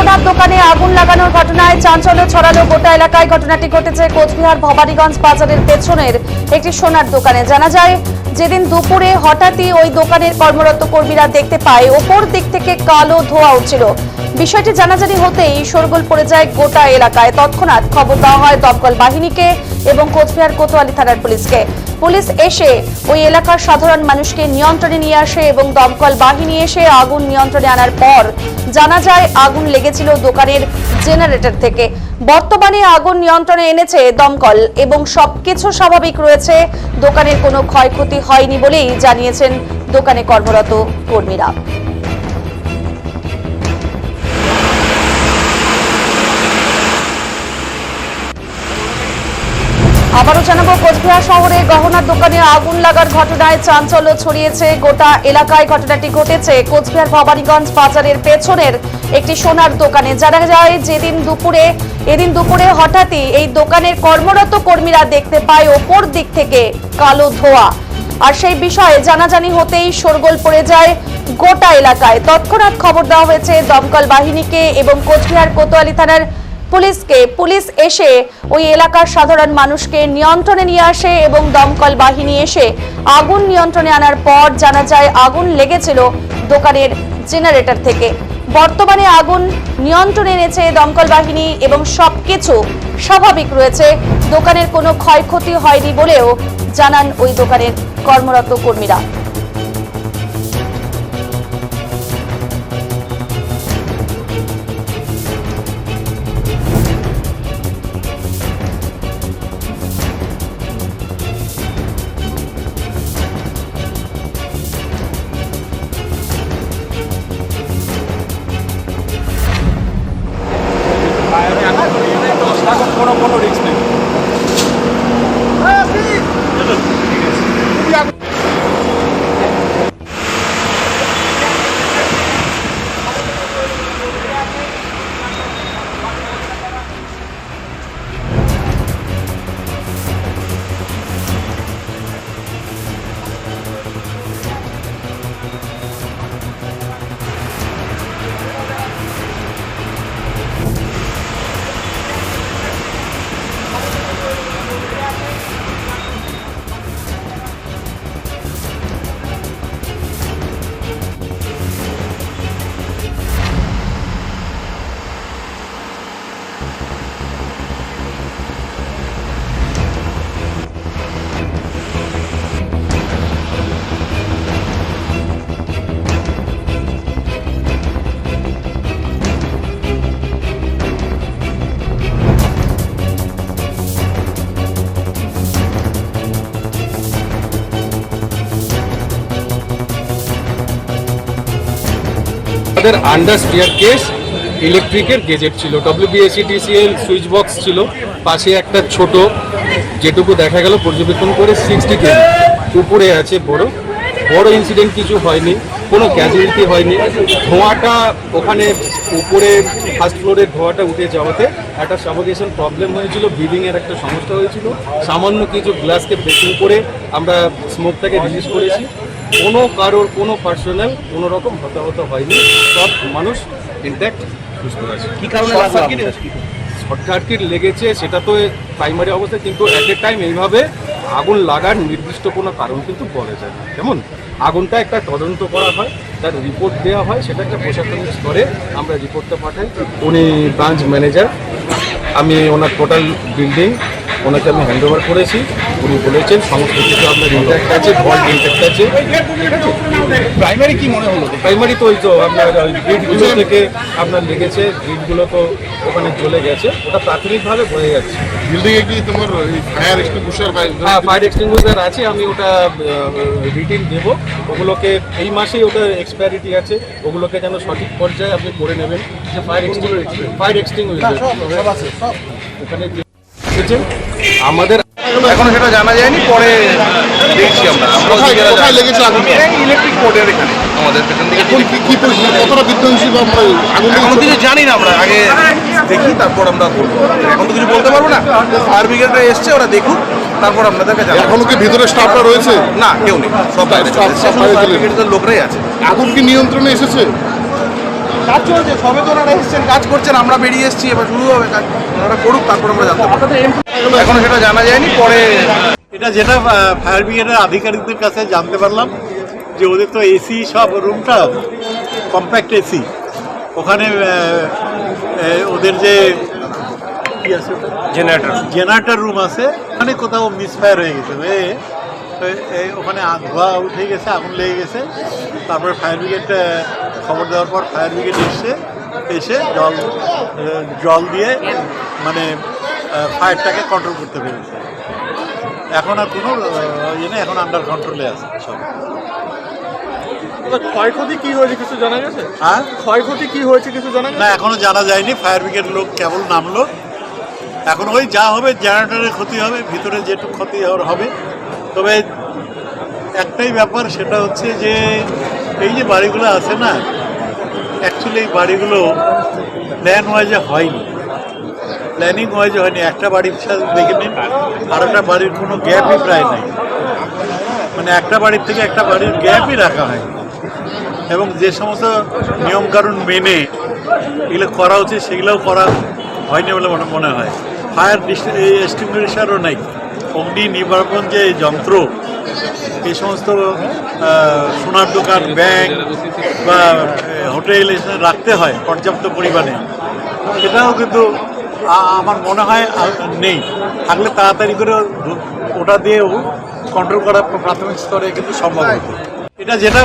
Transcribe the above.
গহনার দোকানে আগুন লাগানোর ঘটনায় চাঞ্চল্য ছড়ালো গোটা এলাকায়। ঘটনাটি ঘটেছে কোচবিহার ভবানীগঞ্জ বাজারের পেছনের একটি সোনার দোকানে। জানা যায়, যেদিন দুপুরে হঠাৎই ওই দোকানের কর্মরত কর্মীরা দেখতে পায়, ওপর দিক থেকে কালো ধোয়া উঠছিল। বিষয়টি জানাজানি হতেই শোরগোল পড়ে যায় গোটা এলাকায়। তৎক্ষণাৎ খবর দেওয়া হয় দমকল বাহিনীকে। এবং কোচবিহার কোতোয়ালি থানার পুলিশকে। পুলিশ এসে ওই এলাকার সাধারণ মানুষকে নিয়ন্ত্রণে নিয়ে আসে এবং দমকল বাহিনী এসে আগুন নিয়ন্ত্রণে আনার পর জানা যায় আগুন লেগেছিল দোকানের জেনারেটর থেকে। বর্তমানে আগুন নিয়ন্ত্রণে এনেছে দমকল এবং সবকিছু স্বাভাবিক রয়েছে। দোকানের কোনো ক্ষয়ক্ষতি হয়নি বলেই জানিয়েছেন দোকানে কর্মরত কর্মীরা। আবারও জানাব, কোচবিহার শহরে গহনার দোকানে আগুন লাগার ঘটনায় চাঞ্চল্য ছড়িয়েছে গোটা এলাকায়। ঘটনাটি ঘটেছে কোচবিহার ভবানীগঞ্জ বাজারের পেছনের একটি সোনার দোকানে। জানা যায়, যেদিন দুপুরে, এদিন দুপুরে হঠাৎই এই দোকানের কর্মরত কর্মীরা দেখতে পায় ওপর দিক থেকে কালো ধোঁয়া। আর সেই বিষয়ে জানাজানি হতেই শোরগোল পড়ে যায় গোটা এলাকায়। তৎক্ষণাৎ খবর দেওয়া হয়েছে, দমকল বাহিনীকে এবং কোচবিহার কোতোয়ালি থানার পুলিশকে পুলিশ এসে ওই এলাকার সাধারণ মানুষকে নিয়ন্ত্রণে নিয়ে আসে এবং দমকল বাহিনী এসে আগুন নিয়ন্ত্রণে আনার পর জানা যায় আগুন লেগেছিল দোকানের জেনারেটর থেকে। বর্তমানে আগুন নিয়ন্ত্রণে এনেছে দমকল বাহিনী এবং সবকিছু স্বাভাবিক রয়েছে। দোকানের কোনো ক্ষয়ক্ষতি হয়নি বলেও জানান ওই দোকানের কর্মরত কর্মীরা। আমাদের আন্ডার স্টিয়ার কেস ইলেকট্রিকের গেজেট ছিল। ডব্লিউবিএসি টিসিএল সুইচ বক্স ছিল। পাশে একটা ছোট যেটুকু দেখা গেল, পর্যবেক্ষণ করে সিক্সটি কেজি উপরে আছে বড়। বড় ইনসিডেন্ট কিছু হয়নি, কোনো ক্যাজুয়ালিটি হয়নি। ধোঁয়াটা ওখানে উপরে ফার্স্ট ফ্লোরের ধোঁয়াটা উঠে যাওয়াতে একটা সাফোকেশন প্রবলেম হয়েছিল ব্রিদিংয়ের একটা সমস্যা হয়েছিল। সামান্য কিছু গ্লাসকে ব্রেকিং করে আমরা স্মোকটাকে রিলিজ করেছি। কোনো কারোর কোনো পার্সোনাল কোনো রকম হতাহত হয়নি। সব মানুষ ইনট্যাক্ট সুস্থ আছে। কি কারণে শর্ট সার্কিট লেগেছে সেটা তো প্রাইমারি অবস্থা কিন্তু অ্যাট এ টাইম এইভাবে আগুন লাগার নির্দিষ্ট কোনো কারণ কিন্তু বলা যায় না। কেমন আগুনটা একটা তদন্ত করা হয় তার রিপোর্ট দেওয়া হয় সেটা একটা প্রশাসনিক স্তরে আমরা রিপোর্টটা পাঠাই। উনি ব্রাঞ্চ ম্যানেজার আমি ওনার টোটাল বিল্ডিং ওনাকে আমি হ্যান্ড ওভার করেছি। উনি বলেছেন সমস্ত কিছু আপনার ইন্ট্যাক্ট আছে ভল্ট ইন্ট্যাক্ট আছে। প্রাইমারি কি মনে হলো? প্রাইমারি তো ওই তো আপনার গ্রিডগুলো থেকে আপনার লেগেছে গ্রিডগুলো তো ওখানে চলে গেছে। ওটা প্রাথমিকভাবে হয়ে যাচ্ছে বিল্ডিং এ কি তোমার ফায়ার এক্সটিংগুইশার বা হ্যাঁ ফায়ার এক্সটিংগুইশার আছে আমি ওটা রিটিন দেব। ওগুলোকে এই মাসেই ওটা এক্সপায়ারিটি আছে। ওগুলোকে যেন সঠিক পর্যায়ে আপনি করে নেবেন। যে ফায়ার এক্সটিং ফায়ার এক্সটিংগুইশার ওখানে আমাদের এখনও সেটা জানা যায়নি পরে দেখছি আমরা। কোথায়। লেগেছে আগুন? ইলেকট্রিক বোর্ডের এখানে আমাদের পেছন দিকে এখন কি কি পরিস্থিতি? কতটা বিধ্বংসী বা আমরা আগুন এখনও কিছু জানি না আমরা আগে দেখি তারপর আমরা বলব। এখন তো কিছু বলতে পারব না। ফায়ার ব্রিগেডরা এসছে ওরা দেখুক তারপর আপনাদেরকে জানাব। এখনও কি ভিতরে স্টাফরা রয়েছে? না কেউ নেই সব বাইরে চলে লোকরাই আছে। আগুন কি নিয়ন্ত্রণে এসেছে? কাজ চলছে সবে তো ওনারা এসেছেন কাজ করছেন আমরা বেরিয়ে এসেছি এবার শুরু হবে কাজ। ওনারা করুক তারপর আমরা জানতে পারব। এখনও সেটা জানা যায়নি পরে এটা যেটা ফায়ার ব্রিগেডের আধিকারিকদের কাছে জানতে পারলাম যে ওদের তো এসি সব রুমটা কম্প্যাক্ট এসি ওখানে ওদের যে কি আছে জেনারেটর জেনারেটর রুম আছে। ওখানে কোথাও মিসফায়ার হয়ে গেছে। ওখানে ধোঁয়া উঠে গেছে আগুন লেগে গেছে। তারপরে ফায়ার ব্রিগেড খবর দেওয়ার পর ফায়ার ব্রিগেড এসে এসে জল জল দিয়ে মানে ফায়ারটাকে কন্ট্রোল করতে পেরেছে। এখন আর কোনো ইয়ে নেই এখন আন্ডার কন্ট্রোলে আছে সব। ক্ষয়ক্ষতি কি হয়েছে কিছু জানা গেছে? হ্যাঁ? ক্ষয়ক্ষতি কি হয়েছে কিছু জানা না এখনও জানা যায়নি ফায়ার ব্রিগেড লোক কেবল নামলো। এখন ওই যা হবে জেনারেটরের ক্ষতি হবে ভিতরে যেটুকু ক্ষতি হবে। তবে একটাই ব্যাপার সেটা হচ্ছে যে এই যে বাড়িগুলো আছে না অ্যাকচুয়ালি এই বাড়িগুলো প্ল্যান ওয়াইজে হয়নি। প্ল্যানিং ওয়াইজে হয়নি। একটা বাড়ির সাথে দেখে নিন আর একটা বাড়ির কোনো গ্যাপই প্রায় নেই। মানে একটা বাড়ির থেকে একটা বাড়ির গ্যাপই রাখা হয় এবং যে সমস্ত নিয়মকানুন মেনে এগুলো করা উচিত, সেগুলোও করা হয়নি বলে মনে মনে হয়। ফায়ার এস্টিমিউশনও নেই। অগ্নি নির্বাপন যে যন্ত্র এই সমস্ত সোনার দোকান, ব্যাংক বা হোটেল রাখতে হয় পর্যাপ্ত পরিমাণে। সেটাও কিন্তু আমার মনে হয় নেই। থাকলে তাড়াতাড়ি করে ওটা দিয়েও কন্ট্রোল করা প্রাথমিক স্তরে কিন্তু সম্ভব এটা যেটা